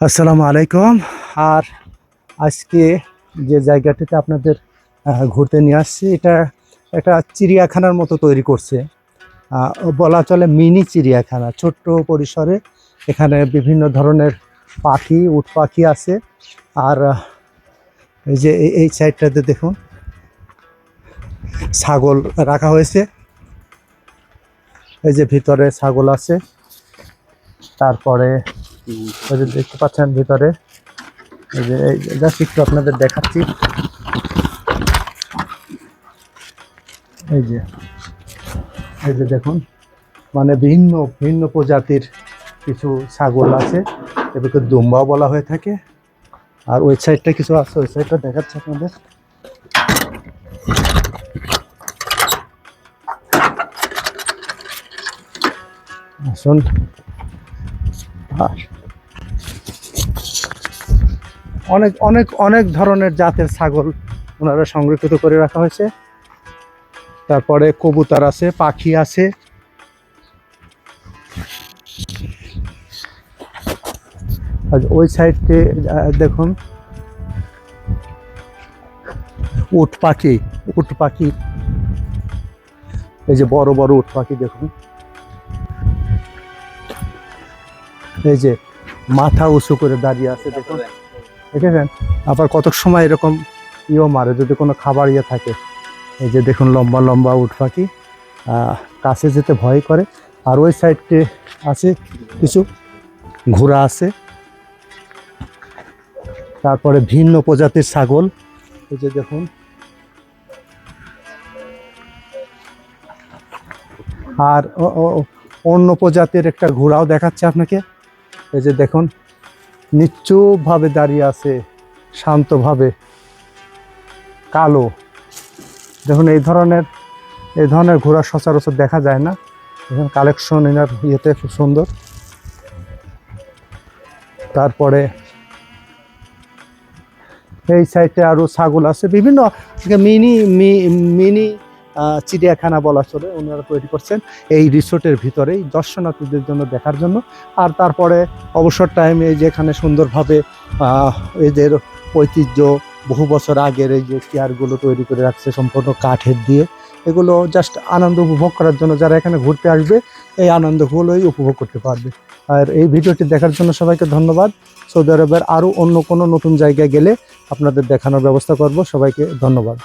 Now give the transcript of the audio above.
আসসালামু আলাইকুম। আর আজকে যে জায়গাটিতে আপনাদের ঘুরতে নিয়ে আসছি, এটা একটা চিড়িয়াখানার মতো তৈরি করছে। বলা চলে মিনি চিড়িয়াখানা, ছোট্ট পরিসরে। এখানে বিভিন্ন ধরনের পাখি, উট পাখি আছে। আর এই যে এই- এই সাইডটাতে দেখুন, ছাগল রাখা হয়েছে। এই যে ভিতরে ছাগল আছে। তারপরে ওই যে দেখতে পাচ্ছেন ভিতরে। এই যে, জাস্ট একটু আপনাদের দেখাচ্ছি। এই যে এই যে দেখুন মানে ভিন্ন ভিন্ন প্রজাতির কিছু ছাগল আছে। এদেরকে দুম্বাও বলা হয়ে থাকে। আর ওই সাইডটা কিছু আছে, ওই সাইডটা দেখাচ্ছে আপনাদের। আসুন। আর অনেক অনেক অনেক ধরনের জাতের ছাগল ওনারা সংরক্ষিত করে রাখা হয়েছে। তারপরে কবুতর আছে, পাখি আছে। ওই সাইডে দেখুন। উট পাখি উট পাখি। এই যে বড় বড় উট পাখি, দেখুন। এই যে মাথা উঁচু করে দাঁড়িয়ে আছে, দেখুন। দেখেছেন? আবার কত সময় এরকম ইয়েও মারে, যদি কোনো খাবার ইয়ে থাকে। এই যে দেখুন, লম্বা লম্বা উট পাখি কাছে যেতে ভয় করে। আর ওই সাইডে আছে কিছু ঘোড়া আছে। তারপরে ভিন্ন প্রজাতির ছাগল। এই যে দেখুন। আর অন্য প্রজাতির একটা ঘোড়াও দেখাচ্ছে আপনাকে। এই যে দেখুন নিশ্চুপভাবে দাঁড়িয়ে আছে, শান্তভাবে, কালো। দেখুন, এই ধরনের এই ধরনের ঘোড়া সচরাচর দেখা যায় না। এখন কালেকশন এনার ইয়েতে খুব সুন্দর। তারপরে এই সাইডে আরও ছাগল আছে, বিভিন্ন মিনি মিনি চিড়িয়াখানা বলা চলে, ওনারা তৈরি করছেন এই রিসোর্টের ভিতরেই দর্শনার্থীদের জন্য দেখার জন্য। আর তারপরে অবসর টাইমে যেখানে সুন্দরভাবে এদের ঐতিহ্য বহু বছর আগের এই যে চেয়ারগুলো তৈরি করে রাখছে, সম্পূর্ণ কাঠের দিয়ে, এগুলো জাস্ট আনন্দ উপভোগ করার জন্য যারা এখানে ঘুরতে আসবে, এই আনন্দগুলোই উপভোগ করতে পারবে। আর এই ভিডিওটি দেখার জন্য সবাইকে ধন্যবাদ। সৌদি আরবের আরও অন্য কোনো নতুন জায়গায় গেলে আপনাদের দেখানোর ব্যবস্থা করব। সবাইকে ধন্যবাদ।